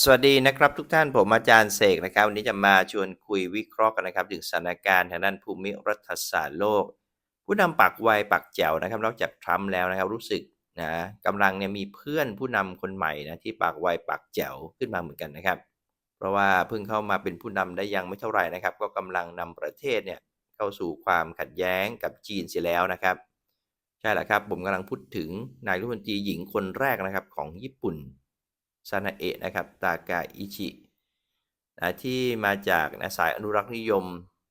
สวัสดีนะครับทุกท่านผมอาจารย์เสกนะครับ วันนี้จะมาชวนคุยวิเคราะห์กันนะครับ ถึงสถานการณ์ทางด้านภูมิรัฐศาสตร์โลก ผู้นำปากไวปากแจ๋วนะครับนอกจากทรัมป์แล้วนะครับรู้สึกนะกำลังเนี่ยมีเพื่อนผู้นำคนใหม่นะที่ปากไวปากแจ๋วขึ้นมาเหมือนกันนะครับ เพราะว่าเพิ่งเข้ามาเป็นผู้นำได้ยังไม่เท่าไหร่นะครับ ก็กำลังนำประเทศเนี่ยเข้าสู่ความขัดแย้งกับจีนเสียแล้วนะครับใช่แหละครับผมกำลังพูดถึงนายรัฐมนตรีหญิงคนแรกนะครับของญี่ปุ่น ซานาเอะนะครับตากาอิชินะที่มาจากนะสายอนุรักษ์นิยม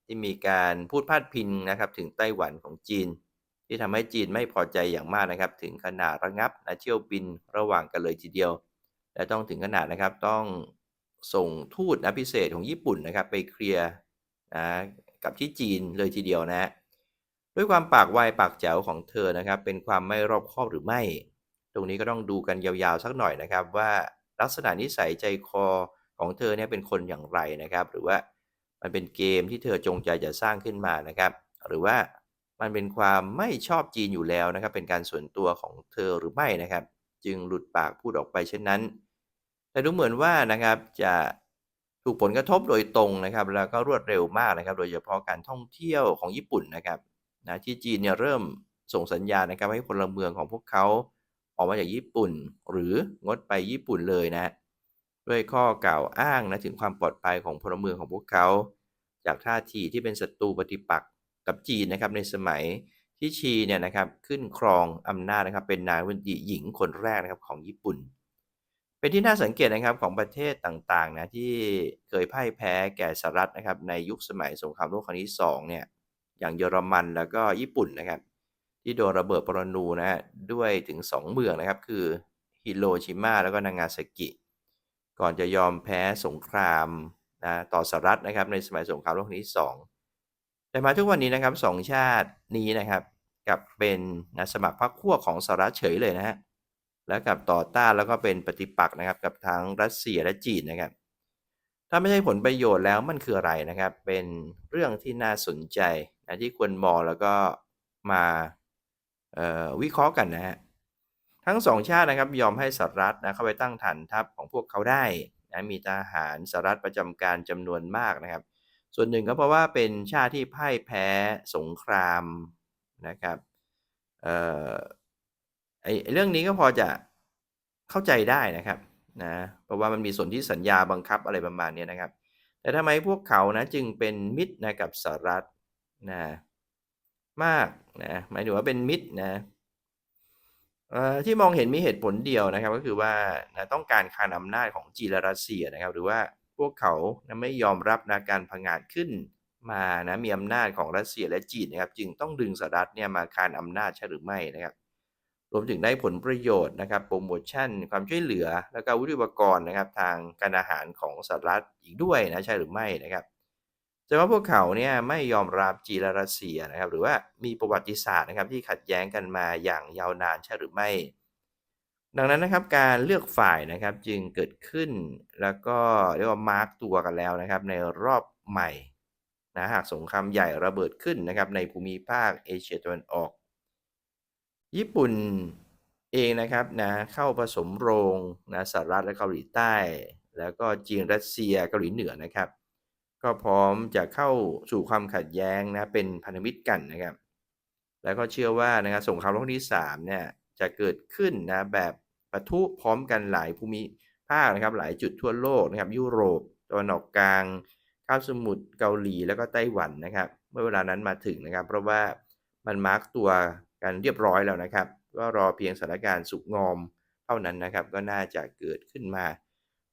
ที่มีการพูดพาดพิงนะครับถึงไต้หวันของจีน ที่ทำให้จีนไม่พอใจอย่างมากนะครับ ถึงขนาดระงับนะเที่ยวบินระหว่างกันเลยทีเดียว และต้องถึงขนาดนะครับต้องส่งทูตนะพิเศษของญี่ปุ่นนะครับไปเคลียร์นะกับที่จีนเลยทีเดียวนะฮะด้วยความปากไวปากแจ๋วของเธอนะครับ เป็นความไม่รอบคอบหรือไม่ ตรงนี้ก็ต้องดูกันยาวๆสักหน่อยนะครับว่า ลักษณะนิสัยใจคอของเธอเนี่ยเป็นคนอย่างไรนะครับ หรือว่ามันเป็นเกมที่เธอจงใจจะสร้างขึ้นมานะครับ หรือว่ามันเป็นความไม่ชอบจีนอยู่แล้วนะครับ เป็นการส่วนตัวของเธอหรือไม่นะครับ จึงหลุดปากพูดออกไปเช่นนั้น แต่ดูเหมือนว่านะครับจะถูกผลกระทบโดยตรงนะครับ แล้วก็รวดเร็วมากนะครับ โดยเฉพาะการท่องเที่ยวของญี่ปุ่นนะครับนะที่จีนเนี่ยเริ่มส่งสัญญาณนะครับ ให้พลเมืองของพวกเขา ออกมาจากญี่ปุ่น หรืองดไปญี่ปุ่นเลยนะ ด้วยข้อกล่าวอ้างนะถึงความปลอดภัยของพลเมืองของพวกเขา จากท่าทีที่เป็นศัตรูปฏิปักษ์กับจีนนะครับในสมัยที่ชีเนี่ยนะครับขึ้นครองอำนาจนะครับเป็นนายรันตรีหญิงคนแรกนะครับของญี่ปุ่น เป็นที่น่าสังเกตนะครับของประเทศต่างๆนะที่เคยพ่ายแพ้แก่สหรัฐนะครับในยุคสมัยสงครามโลกครั้งที่สองเนี่ยอย่างเยอรมันแล้วก็ญี่ปุ่นนะครับ ที่โดนระเบิดปรนูนะฮะด้วยถึง 2 เมืองนะครับ คือฮิโรชิมาแล้วก็นางาซากิ ก่อนจะยอมแพ้สงครามนะต่อสหรัฐนะครับในสมัยสงครามโลกครั้งที่ 2 แต่มาทุกวันนี้นะครับสองชาตินี้นะครับกับเป็นนะสมัครพรรคขั้วของสหรัฐเฉยเลยนะฮะแล้วกับต่อต้านแล้วก็เป็นปฏิปักษ์นะครับกับทั้งรัสเซียและจีนนะครับ ถ้าไม่ใช่ผลประโยชน์แล้วมันคืออะไรนะครับ เป็นเรื่องที่น่าสนใจนะที่ควรมองแล้วก็มา วิเคราะห์กันนะฮะทั้งสองชาตินะครับยอมให้สหรัฐนะเข้าไปตั้งฐานทัพของพวกเขาได้นะมีทหารสหรัฐประจำการจำนวนมากนะครับ ส่วนหนึ่งก็เพราะว่าเป็นชาติที่พ่ายแพ้สงครามนะครับเอ่อไอเรื่องนี้ก็พอจะเข้าใจได้นะครับนะเพราะว่ามันมีส่วนที่สัญญาบังคับอะไรประมาณนี้นะครับ แต่ทำไมพวกเขานะจึงเป็นมิตรนะกับสหรัฐนะ มากนะหมายถึงว่าเป็นมิตรนะที่มองเห็นมีเหตุผลเดียวนะครับ ก็คือว่านะต้องการคานอำนาจของจีนและรัสเซียนะครับ หรือว่าพวกเขานะไม่ยอมรับนะการพังงาดขึ้นมานะมีอำนาจของรัสเซียและจีนนะครับจึงต้องดึงสหรัฐเนี่ยมาคานอำนาจใช่หรือไม่นะครับ รวมถึงได้ผลประโยชน์นะครับโปรโมชั่น ความช่วยเหลือ แล้วก็วุฒิปกรณ์นะครับ ทางการอาหารของสหรัฐอีกด้วยนะใช่หรือไม่นะครับ แต่ว่าพวกเขาเนี่ยไม่ยอมรับจีนและรัสเซียนะครับ หรือว่ามีประวัติศาสตร์นะครับที่ขัดแย้งกันมาอย่างยาวนานใช่หรือไม่ ดังนั้นนะครับการเลือกฝ่ายนะครับจึงเกิดขึ้น แล้วก็เรียกว่ามาร์กตัวกันแล้วนะครับในรอบใหม่นะหากสงครามใหญ่ระเบิดขึ้นนะครับในภูมิภาคเอเชียตะวันออก ญี่ปุ่นเองนะครับนะเข้าผสมโรงนะสหรัฐและเกาหลีใต้ แล้วก็จีนรัสเซียเกาหลีเหนือนะครับ ก็พร้อมจะเข้าสู่ความขัดแย้งนะเป็นพันธมิตรกันนะครับ แล้วก็เชื่อว่านะครับสงครามโลกที่3เนี่ยจะเกิดขึ้นนะแบบปะทุพร้อมกันหลายภูมิภาคนะครับหลายจุดทั่วโลกนะครับยุโรปตะวันออกกลางคาบสมุทรเกาหลีแล้วก็ไต้หวันนะครับ เมื่อเวลานั้นมาถึงนะครับ เพราะว่ามันมาร์กตัวกันเรียบร้อยแล้วนะครับ ก็รอเพียงสถานการณ์สุกงอมเท่านั้นนะครับ ก็น่าจะเกิดขึ้นมา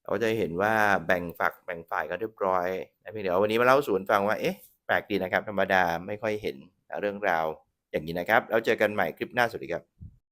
เราจะเห็นว่าแบ่งฝักแบ่งฝ่ายกันเรียบร้อยนะพี่เดี๋ยววันนี้มาเล่าสวนฟังว่าเอ๊ะแปลกดีนะครับ ธรรมดาไม่ค่อยเห็นเรื่องราวอย่างนี้นะครับ แล้วเจอกันใหม่คลิปหน้าสวัสดีครับ